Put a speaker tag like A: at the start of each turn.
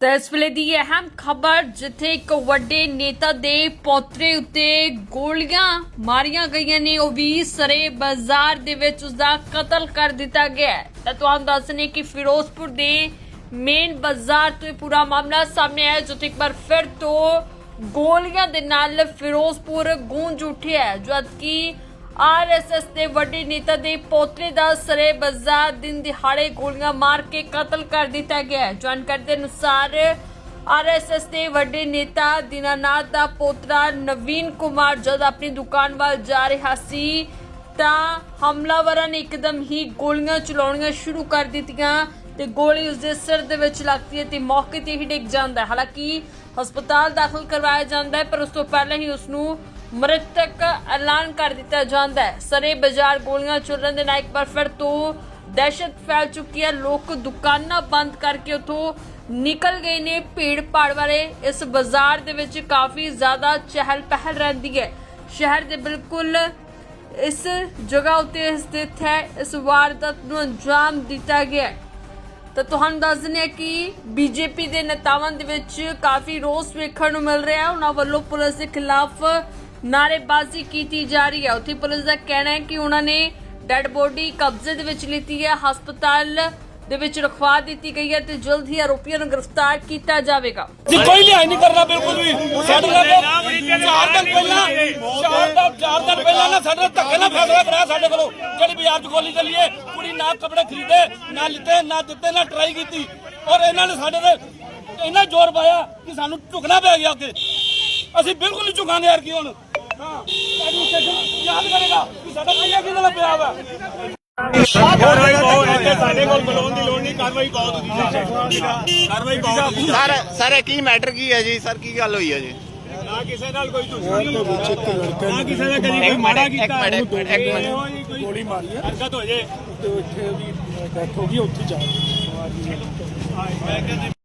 A: ਤਾਂ ਇਸ ਵੇਲੇ ਦੀ ਅਹਿਮ ਖਬਰ, ਜਿੱਥੇ ਇੱਕ ਵੱਡੇ ਨੇਤਾ ਦੇ ਪੋਤਰੇ ਉੱਤੇ ਗੋਲੀਆਂ ਮਾਰੀਆਂ ਗਈਆਂ ਨੇ, ਉਹ ਵੀ ਸਰੇ ਬਾਜ਼ਾਰ ਦੇ ਵਿੱਚ ਉਸ ਦਾ ਕਤਲ ਕਰ ਦਿੱਤਾ ਗਿਆ ਤਾਂ ਤੁਹਾਨੂੰ ਦੱਸਣੇ ਕਿ ਫਿਰੋਜ਼ਪੁਰ ਦੇ ਮੇਨ ਬਾਜ਼ਾਰ ਤੋਂ ਇਹ ਪੂਰਾ ਮਾਮਲਾ ਸਾਹਮਣੇ ਆਇਆ, ਜਿੱਥੇ ਇੱਕ ਵਾਰ ਫਿਰ ਤੋਂ ਗੋਲੀਆਂ ਦੇ ਨਾਲ ਫਿਰੋਜ਼ਪੁਰ ਗੂੰਜ ਉੱਠਿਆ ਜਦਕਿ ਆਰਐਸਐਸ ਦੇ ਵੱਡੇ ਨੇਤਾ ਦੇ ਪੋਤਰੇ ਦਾ ਸਰੇ ਬਾਜ਼ਾਰ ਦਿਨ ਦਿਹਾੜੇ ਗੋਲੀਆਂ ਮਾਰ ਕੇ ਕਤਲ ਕਰ ਦਿੱਤਾ ਗਿਆ ਜਾਣਕਾਰੀ ਦੇ ਅਨੁਸਾਰ ਆਰਐਸਐਸ ਦੇ ਵੱਡੇ ਨੇਤਾ ਦਿਨਾਨਾਥ ਦਾ ਪੋਤਰਾ ਨਵੀਨ ਕੁਮਾਰ ਜਦ ਆਪਣੀ ਦੁਕਾਨ ਵੱਲ ਜਾ ਰਿਹਾ ਸੀ, ਤਾਂ ਹਮਲਾਵਰਾਂ ਨੇ ਇੱਕਦਮ ਹੀ ਗੋਲੀਆਂ ਚਲਾਉਣੀਆਂ ਸ਼ੁਰੂ ਕਰ ਦਿੱਤੀਆਂ ਤੇ ਗੋਲੀ ਉਸਦੇ ਸਿਰ ਦੇ ਵਿੱਚ ਲੱਗਦੀ ਹੈ ਤੇ ਮੌਕੇ ਤੇ ਹੀ ਡਿੱਗ ਜਾਂਦਾ ਹੈ। ਹਾਲਾਂਕਿ ਹਸਪਤਾਲ ਦਾਖਲ ਕਰਵਾਇਆ ਜਾਂਦਾ ਹੈ, ਪਰ ਉਸ ਤੋਂ ਪਹਿਲਾਂ ਹੀ ਉਸ ਨੂੰ ਮ੍ਰਿਤਕ ਐਲਾਨ ਕਰ ਦਿੱਤਾ ਜਾਂਦਾ ਹੈ। ਸਰੇ ਬਾਜ਼ਾਰ ਗੋਲੀਆਂ ਚੱਲਣ ਦੇ ਨਾਲ ਇੱਕ ਵਾਰ ਫਿਰ ਤੋਂ ਦਹਿਸ਼ਤ ਫੈਲ ਚੁੱਕੀ ਹੈ। ਲੋਕ ਦੁਕਾਨਾਂ ਬੰਦ ਕਰਕੇ ਉਥੋਂ ਨਿਕਲ ਗਏ ਨੇ ਭੀੜ ਭਾੜ ਵਾਲੇ। ਇਸ ਬਾਜ਼ਾਰ ਦੇ ਵਿੱਚ ਕਾਫੀ ਜ਼ਿਆਦਾ ਚਹਿਲ ਪਹਿਲ ਰਹਿੰਦੀ ਹੈ। ਸ਼ਹਿਰ ਦੇ ਬਿਲਕੁਲ ਇਸ ਜਗ੍ਹਾ ਉਤੇ ਸਥਿਤ ਹੈ। ਇਸ ਵਾਰਦਾਤ ਨੂੰ ਅੰਜਾਮ ਦਿੱਤਾ ਗਿਆ ਹੈ। ਤਾਂ ਤੁਹਾਨੂੰ ਦੱਸ ਦਿੰਦੇ ਹਾਂ ਕਿ ਬੀਜੇਪੀ ਦੇ ਨੇਤਾਵਾਂ ਦੇ ਵਿੱਚ ਕਾਫੀ ਰੋਸ ਵੇਖਣ ਨੂੰ ਮਿਲ ਰਿਹਾ ਹੈ। ਉਹਨਾਂ ਵੱਲੋਂ ਪੁਲਿਸ ਦੇ ਖਿਲਾਫ ਨਾਅਰੇਬਾਜ਼ੀ ਕੀਤੀ ਜਾ ਰਹੀ ਹੈ। ਉੱਥੇ ਪੁਲਿਸ ਦਾ ਕਹਿਣਾ ਹੈ ਕਿ ਉਹਨਾਂ ਨੇ ਡੈੱਡ ਬੋਡੀ ਕਬਜ਼ੇ ਦੇ ਵਿੱਚ ਲਿੱਤੀ ਹੈ, ਹਸਪਤਾਲ ਦੇ ਵਿੱਚ ਰਖਵਾ ਦਿੱਤੀ ਗਈ ਹੈ ਤੇ ਜਲਦ ਹੀ ਆਰੋਪੀਆਂ ਨੂੰ ਗ੍ਰਿਫਤਾਰ ਕੀਤਾ ਜਾਵੇਗਾ।
B: ਜੀ, ਕੋਈ ਲਿਹਾਜ਼ ਨਹੀਂ ਕਰਨਾ ਬਿਲਕੁਲ ਵੀ। ਸਾਡੇ ਨਾਲ ਚਾਰ ਦਿਨ ਪਹਿਲਾਂ ਚਾਰ ਦਾ ਚਾਰ ਦਿਨ ਪਹਿਲਾਂ ਨਾ ਸਾਡੇ ਨਾਲ ਧੱਕੇ ਨਾਲ ਫੈਸਲਾ ਕਰਾਇਆ ਸਾਡੇ ਕੋਲੋਂ। ਜਿਹੜੀ ਬਾਜ਼ਾਰ 'ਚ ਗੋਲੀ ਚੱਲੀਏ ਕੁੜੀ ਨਾ ਕੱਪੜੇ ਖਰੀਦੇ, ਨਾ ਲਿੱਤੇ, ਨਾ ਦਿੱਤੇ, ਨਾ ਟਰਾਈ ਕੀਤੀ। ਔਰ ਇਹਨਾਂ ਨੇ ਸਾਡੇ ਤੇ ਇੰਨਾ ਜ਼ੋਰ ਪਾਇਆ ਕਿ ਸਾਨੂੰ ਝੁਕਣਾ ਪੈ ਗਿਆ ਅੱਗੇ। ਅਸੀਂ ਬਿਲਕੁਲ ਨਹੀਂ ਝੁਕਾਂਗੇ ਯਾਰ ਕੀ ਹੁਣ। ਐਡਮਿਨਿਸਟ੍ਰੇਸ਼ਨ ਯਾਦ ਕਰੇਗਾ ਕਿ ਸਾਡਾ ਪਹਿਲਾਂ ਕਿਹਦੇ ਨਾਲ ਪਿਆ ਵਾ
C: ਕਾਰਵਾਈ ਬਹੁਤ ਇੱਥੇ ਸਾਡੇ ਕੋਲ ਬੁਲਾਉਣ ਦੀ ਲੋੜ ਨਹੀਂ ਕਾਰਵਾਈ ਬਹੁਤ ਹੁੰਦੀ ਹੈ ਕਾਰਵਾਈ ਬਹੁਤ ਹੈ
D: ਸਰ ਸਰ ਕੀ ਮੈਟਰ ਕੀ ਹੈ ਜੀ? ਸਰ ਕੀ ਗੱਲ ਹੋਈ ਹੈ ਜੀ?
C: ਨਾ ਕਿਸੇ ਨਾਲ ਕੋਈ ਦੁਸ਼ਮਣੀ ਨਾ ਕਿਸੇ ਦਾ ਕਦੀ ਕੋਈ ਮਾੜਾ
D: ਇੱਕ
C: ਕੀਤਾ
D: ਇੱਕ ਮਿੰਟ, ਇੱਕ ਮਿੰਟ।
C: ਗੋਲੀ ਮਾਰੀ ਹੈ। ਹਰਕਤ ਹੋ ਜੇ।
E: ਉੱਥੇ ਉਹਦੀ ਡੈਥ ਹੋ ਗਈ ਉੱਥੇ ਜਾ